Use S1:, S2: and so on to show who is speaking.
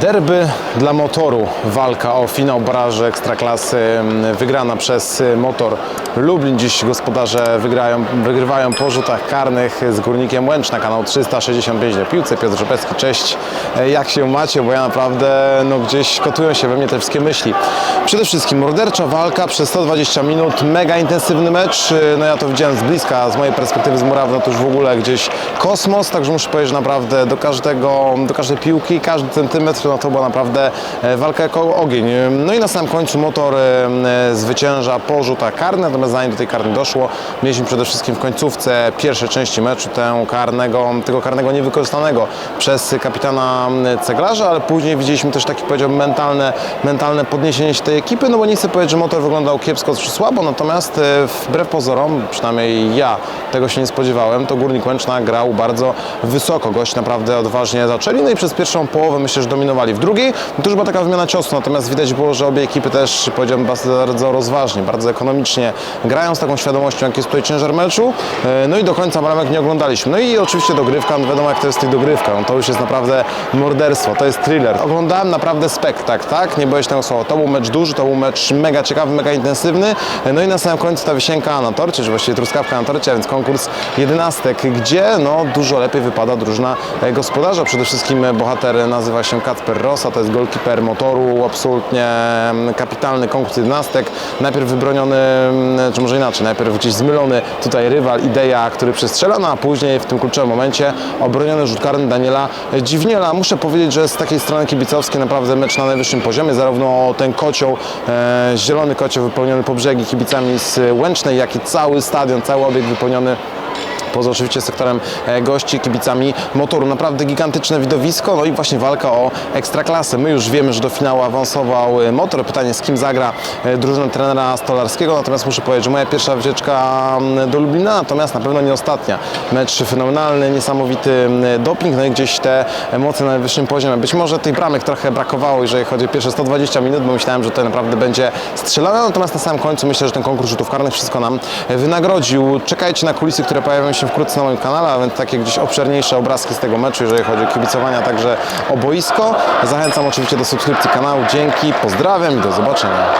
S1: Derby dla motoru. Walka o finał baraży Ekstraklasy mm, wygrana przez y, motor Lublin. Dziś gospodarze wygrają, wygrywają po rzutach karnych z Górnikiem Łęczna. Kanał 365 na piłce. Piotr Rzepecki, cześć. E, Jak się macie? Bo ja naprawdę no, gdzieś kotują się we mnie te wszystkie myśli. Przede wszystkim mordercza walka przez 120 minut. Mega intensywny mecz. Y, No ja to widziałem z bliska. Z mojej perspektywy z Murawy no to już w ogóle gdzieś kosmos. Także muszę powiedzieć że naprawdę do każdego, do każdej piłki, każdy centymetr no to była naprawdę e, walka jako ogień. No i na samym końcu motor e, e, zwycięża po rzutach karnych, natomiast zanim do tej karny doszło, mieliśmy przede wszystkim w końcówce pierwszej części meczu tę karnego, tego karnego niewykorzystanego przez kapitana Ceglarza, ale później widzieliśmy też takie powiedziałbym mentalne, mentalne podniesienie się tej ekipy, no bo nie chcę powiedzieć, że motor wyglądał kiepsko czy słabo, natomiast wbrew pozorom, przynajmniej ja tego się nie spodziewałem, to Górnik Łęczna grał bardzo wysoko. Gość naprawdę odważnie zaczęli, no i przez pierwszą połowę myślę, że W drugiej no to już była taka wymiana ciosu, natomiast widać było, że obie ekipy też powiedziałbym bardzo rozważnie, bardzo ekonomicznie grają z taką świadomością, jaki jest tutaj ciężar meczu. E, No i do końca bramek nie oglądaliśmy. No i oczywiście dogrywka, no wiadomo jak to jest dogrywkach, no to już jest naprawdę morderstwo, to jest thriller. Oglądałem naprawdę spektakl, tak? Nie boję się tego słowa. To był mecz duży, to był mecz mega ciekawy, mega intensywny. E, No i na samym końcu ta wisienka na torcie, czy właściwie truskawka na torcie, a więc konkurs jedenastek, gdzie no dużo lepiej wypada drużyna e, gospodarza. Przede wszystkim bohater nazywa się Kacper Rosa, to jest golkiper motoru, absolutnie mm, kapitalny konkurs jedenastek. Najpierw wybroniony, mm, czy może inaczej, najpierw gdzieś zmylony tutaj rywal, Ideja, który przestrzela, no a później w tym kluczowym momencie obroniony rzut karny Daniela Dziwniela. Muszę powiedzieć, że z takiej strony kibicowskiej naprawdę mecz na najwyższym poziomie, zarówno ten kocioł, e, zielony kocioł wypełniony po brzegi kibicami z Łęcznej, jak i cały stadion, cały obiekt wypełniony poza oczywiście sektorem e, gości, kibicami motoru. Naprawdę gigantyczne widowisko, no i właśnie walka o ekstraklasę. My już wiemy, że do finału awansował e, motor. Pytanie, z kim zagra e, drużyna trenera Stolarskiego, natomiast muszę powiedzieć, że moja pierwsza wycieczka do Lublina, natomiast na pewno nie ostatnia. Mecz fenomenalny, niesamowity doping, no i gdzieś te emocje na najwyższym poziomie. Być może tych bramek trochę brakowało, jeżeli chodzi o pierwsze 120 minut, bo myślałem, że to naprawdę będzie strzelane, natomiast na samym końcu myślę, że ten konkurs rzutów karnych wszystko nam wynagrodził. Czekajcie na kulisy, które pojawią się wkrótce na moim kanale, a więc takie gdzieś obszerniejsze obrazki z tego meczu, jeżeli chodzi o kibicowania, także o boisko. Zachęcam oczywiście do subskrypcji kanału. Dzięki, pozdrawiam i do zobaczenia.